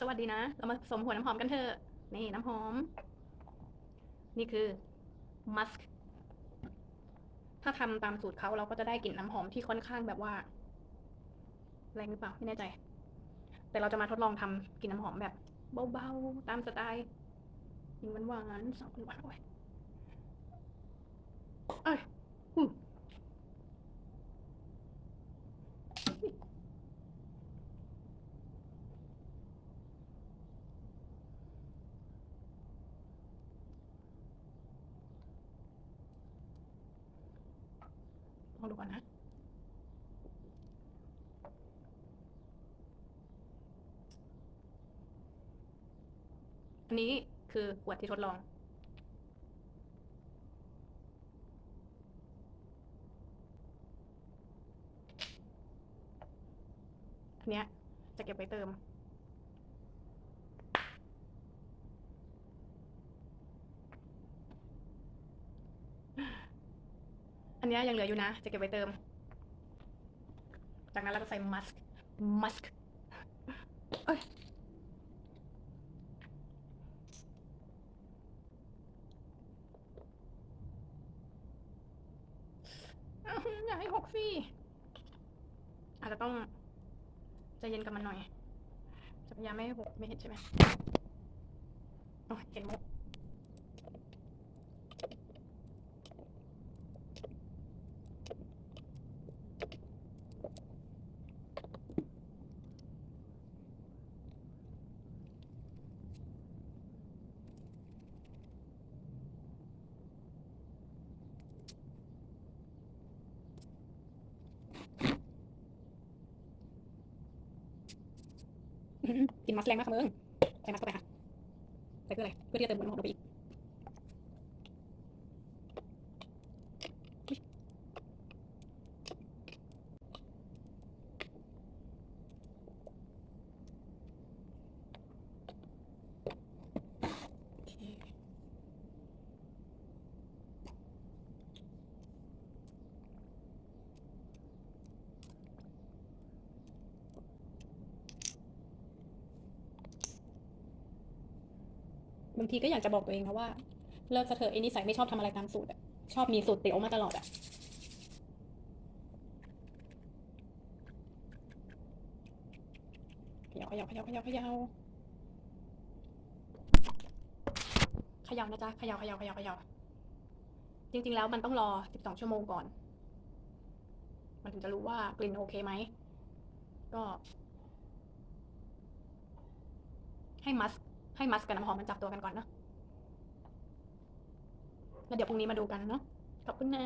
สวัสดีนะ เรามาผสมหัวน้ำหอมกันเถอะ นี่น้ำหอม นี่คือมัสก์ถ้าทำตามสูตรเขาเราก็จะได้กลิ่นน้ำหอมที่ค่อนข้างแบบว่า แรงหรือเปล่าไม่แน่ใจ แต่เราจะมาทดลองทำกลิ่นน้ำหอมแบบเบาๆ ตามสไตล์หญิงหวานๆสาวหวานๆโอ้เอ้ย ลองดูก่อนนะอันนี้คือขวดที่ทดลอง อันเนี้ยจะเก็บไว้เติม อั นเนี้ยยังเหลืออยู่นะ จะเก็บไว้เติม จากนั้นเราก็ใส่มัสก์มัสก์เอ้ยอ้าวอย่าให้หกสิอาจจะต้องใจเย็นกับมันหน่อยจะพยายามไม่ให้หกไม่เห็นใช่ไหมโอ้ยเห็นมุก กินมัสแรงมากค่ะมึงใส่มัสเข้าไปค่ะใส่เพื่ออะไรเพื่อที่จะเติมหัวน้ำหอมลงไปอีก บางทีก็อยากจะบอกตัวเองนะว่า เลิกเถอะไอ้นิสัยไม่ชอบทำอะไรตามสูตรอะชอบมีสูตรเตี๋ยวมาตลอดอะขย่าเขย่าเขย่าเขย่าเขย่าเขย่านะจ๊ะขย่าเขย่าเขย่าเขย่าจริง ๆ แล้วมันต้องรอ 12 ชั่วโมงก่อน มันถึงจะรู้ว่ากลิ่นโอเคไหม ก็ ให้มัส ให้มัสกับน้ำหอมมันจับตัวกันก่อนเนาะแล้วเดี๋ยวพรุ่งนี้มาดูกันเนาะขอบคุณนะ